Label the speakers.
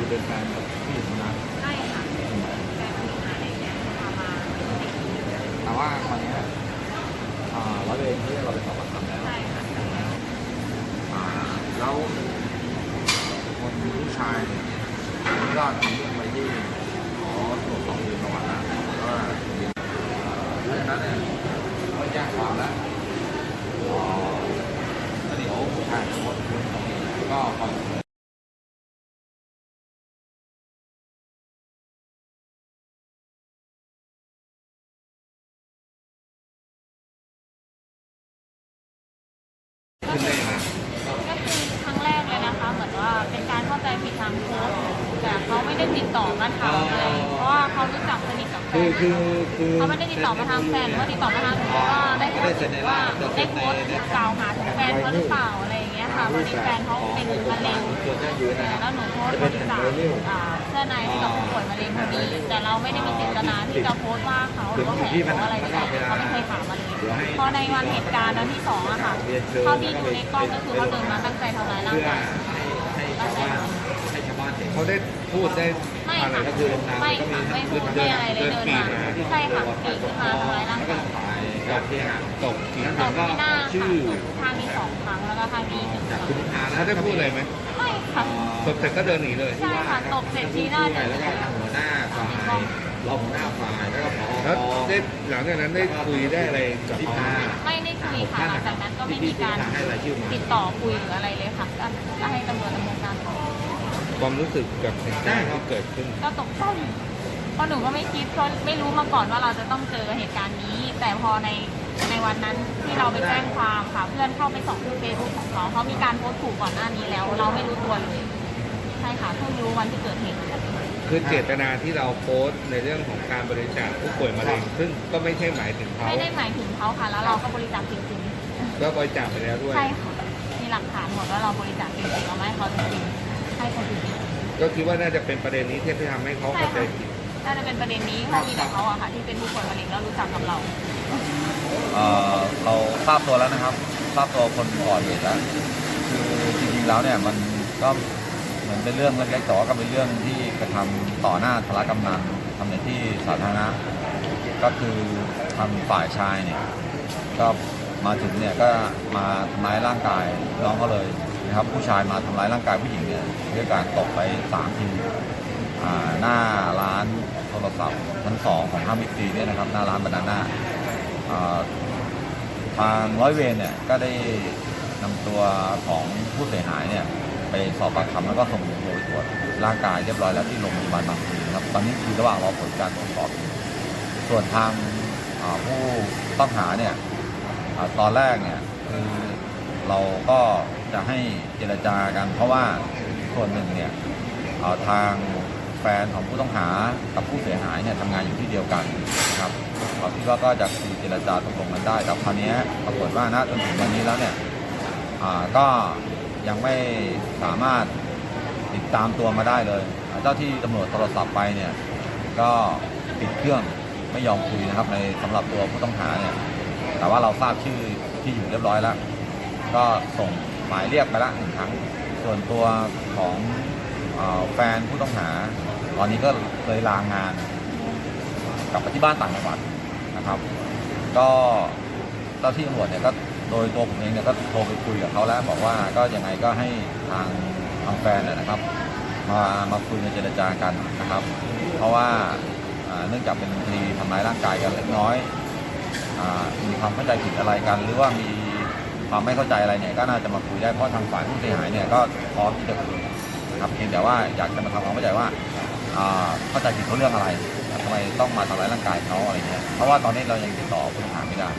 Speaker 1: คือเป็นแฟนกับผู้หญิงคนนั้น
Speaker 2: ใช่ค่ะแต่มันมีหาในแจ้งพามา
Speaker 1: แต่ว่าตอนเนี้ยอ่าร้อยเวรเขาเรียกเราไปสอบปากคำแล้ว
Speaker 2: ใช่ค่ะ
Speaker 1: อ่าแล้วคนผู้ชายเนี่ยผมก็ทำเรื่องไปที่ขอตรวจสอบดูประวัติแล้วว่าเรื่องนั้นเนี่ยเขาแจ้งความแล้วอ๋อแล้วเดี๋ยวผู้ชายจะโพสต์เรื่องตรงนี้ก็คอย
Speaker 2: ก็คือก็คือครั้งแรกเลยนะคะ เหมือนว่าเป็นการเข้าใจผิดทางโพสต์แต่เขาไม่ได้ติดต่อมาถามเลยเพราะว่าเขารู้จักสนิทกับแฟ
Speaker 1: คือนคือคือ
Speaker 2: เขาไม่ได้ติดต่อมาทางแฟนหรือว่าติดต่อมาทางหนูว่าได้โพสต์ถึงว่าได้โพสต์กล่าวหาถึงแฟนเขาหรือเปล่าอะไรอย่างเงี้ยค่ะวันนี้แฟนเขาเป็นมะเร็ง
Speaker 1: ส่วนใหญ่ยืนนะครับ
Speaker 2: แล้วหนูโพสต์บริจาคอ่าเสื้อในให้กับผู้ป่วยมะเร็งพอดีแต่เราไม่ได้มีเจตนาที่จะโพสต์ว่าเขาหรือว่าแผลเขาอะไรเลยเขาไม่เคยถามมาเลยพอในวันเหตุการณ์นั้นที่สองอะค่ะเท่าที่ดูในกล้องก็คือเขาเดินมาตั้งใจทำร้ายร่าง
Speaker 1: เพื่อกา
Speaker 2: ย
Speaker 1: ให้ให้ชาวบ้านให้ชาวบ้านเห็น
Speaker 3: เขาได้ พูดได้
Speaker 2: ไม่
Speaker 3: อะไร
Speaker 2: ค่ะ
Speaker 3: ก็คือ
Speaker 2: ไม่ค่ะไม่พูดไม่อะไรเลยเดินมาใช่ค่ะปีขึ้นมาทำร้ายร่าง
Speaker 1: แล้วก็
Speaker 2: กาย
Speaker 1: ถ่ายกับที่หาง
Speaker 3: ตกกี่
Speaker 2: ต
Speaker 3: ครั้ง
Speaker 2: บที่หน้าค่ะทางมีสองครั้งแล้วก็ทางมีหนึ่งค
Speaker 1: จาก
Speaker 2: รั้ง
Speaker 1: คุณพานะ
Speaker 3: เขาได้พูดอะไรไหม
Speaker 2: ไม่ค่ะ
Speaker 3: ตกเสร็จก็เดินหนีเลย
Speaker 2: ใช่ค่ะตบเสร็จทีหน้า
Speaker 1: ไป
Speaker 2: เดิน
Speaker 1: แล้วก็ทางหัวหน้าฝ่ายรองหัวหน้าฝ่ายแล้วก็ผอ
Speaker 3: แล้วได้หลังจากนั้นได้คุยได้อะไรกับ
Speaker 1: ที่
Speaker 3: เขา
Speaker 1: พา
Speaker 2: ไม่ได้คุยค่ะหลังจากนั้นก็ไม่มีการ
Speaker 1: ให้รายชื่อมา
Speaker 2: ติดต่อคุยหรืออะไรเลย ควา
Speaker 3: มรู้สึกกับเหตุการณ์ที่เกิดขึ้น
Speaker 2: ก็ตกใจเพราะหนูก็ไม่คิดเพราะไม่รู้มาก่อนว่าเราจะต้องเจอเหตุการณ์นี้ แต่พอในในวันนั้นที่เราไปแจ้งความค่ะ เพื่อนเข้าไปส่องที่เฟซบุ๊กของเขาเขามีการโพสต์ถูกก่อนหน้านี้แล้ว เราไม่รู้ตัวเลยใช่ค่ะเพิ่งรู้วันที่เกิดเหตุ
Speaker 3: คือเจตนาที่เราโพสต์ในเรื่องของการบริจาคผู้ป่วยมะเร็งซึ่งก็ไม่ใช่หมายถึงเขา
Speaker 2: ไม่ได้หมายถึงเขาค่ะ แล้วเราก็บริจาคจริง
Speaker 3: ก็บริจาคไปแล้วด้วย
Speaker 2: ๆใช่ค่ะมีหลักฐานหมดว่าเราบริจาคจริงๆเราไม่ให้เขาจริงๆ ให้เขาจริงๆ
Speaker 3: ก็คิดว่าน่าจะเป็นประเด็นนี้ที่ทำให้เขาเข้าใจผิด
Speaker 2: น่าจะเป็นประเด็นนี้เพราะมีแต่เขาอะค่ะที่เป็นผู้ป่วยมะเร็งแล้วรู้จักกับเรา
Speaker 4: เอ่อเราทราบตัวแล้วนะครับทราบตัวคนก่อเหตุแล้วคือจริงๆแล้วเนี่ยมันก็เหมือนเป็นเรื่องเล็กๆแต่ว่าก็เป็นเรื่องที่กระทำต่อหน้าธารกำนันทำในที่สาธารณะก็คือทางฝ่ายชายเนี่ยก็มาถึงเนี่ยก็มาทำร้ายร่างกายน้องเขาเลย นะครับผู้ชายมาทำร้ายร่างกายผู้หญิงเนี่ยด้วยการตบไปสามทีหน้าร้านโทรศัพท์ชั้นสองของห้างบิ๊กซีเนี่ยนะครับหน้าร้านบานาน่าอ่าทางร้อยเวรเนี่ยก็ได้นำตัวของผู้เสียหายเนี่ยไปสอบปากคำแล้วก็ส่งตัวตรวจร่างกายเรียบร้อยแล้วที่โรงพยาบาลบางพลีนะครับตอนนี้คือระหว่างรอผลการตรวจสอบ ส่วนทางผู้ต้องหาเนี่ยอตอนแรกเนี่ยคือ เราก็จะให้เจรจากัน เพราะว่าส่วนหนึ่งเนี่ยาทางแฟนของผู้ต้องหากับผู้เสียหายเนี่ยทำงานอยู่ที่เดียวกันนะครับเราคิดว่าก็จะคุยเจรจาตกลงกันได้ แต่คราวนี้ปรากฏว่าณจนถึงวันนี้แล้วเนี่ยก็ยังไม่สามารถติดตามตัวมาได้เลย เจ้าที่ตำรวจโทรศัพท์ไปเนี่ยก็ปิดเครื่องไม่ยอมคุยนะครับในสำหรับตัวผู้ต้องหาเนี่ยแต่ว่าเราทราบชื่อที่อยู่เรียบร้อยแล้ว ก็ส่งหมายเรียกไปละหนึ่งครั้ง ส่วนตัวของอแฟนผู้ต้องหา ตอนนี้ก็เลยลางานกลับไปที่บ้านต่างจังหวัดนะครับ ก็เจ้าที่ตำรวจเนี่ยก็โดยตัวผมเองเนี่ยก็โทรไปคุยกับเขาแล้วบอกว่าก็ยังไงก็ให้ทางทางแฟนเนยนะครับมามาคุยในเจรจากันนะครับ เพราะว่าเนื่องจากเป็นคดีทำร้ายร่างกายกันเล็กน้อยอมีความเข้าใจผิดอะไรกัน หรือว่ามี ความไม่เข้าใจอะไรเนี่ยก็น่าจะมาคุยได้เพราะทางฝ่ายผู้เสียหายเนี่ยก็พร้อมที่จะคุยครับเพียงแต่ว่าอยากจะมาทำความเข้าใจว่าอ่าเข้าใจผิดเขาเรื่องอะไรทำไมต้องมาทำร้ายร่างกายเขาอะไรเงี้ยเพราะว่าตอนนี้เรายังติดต่อผู้เสียหาไม่ได้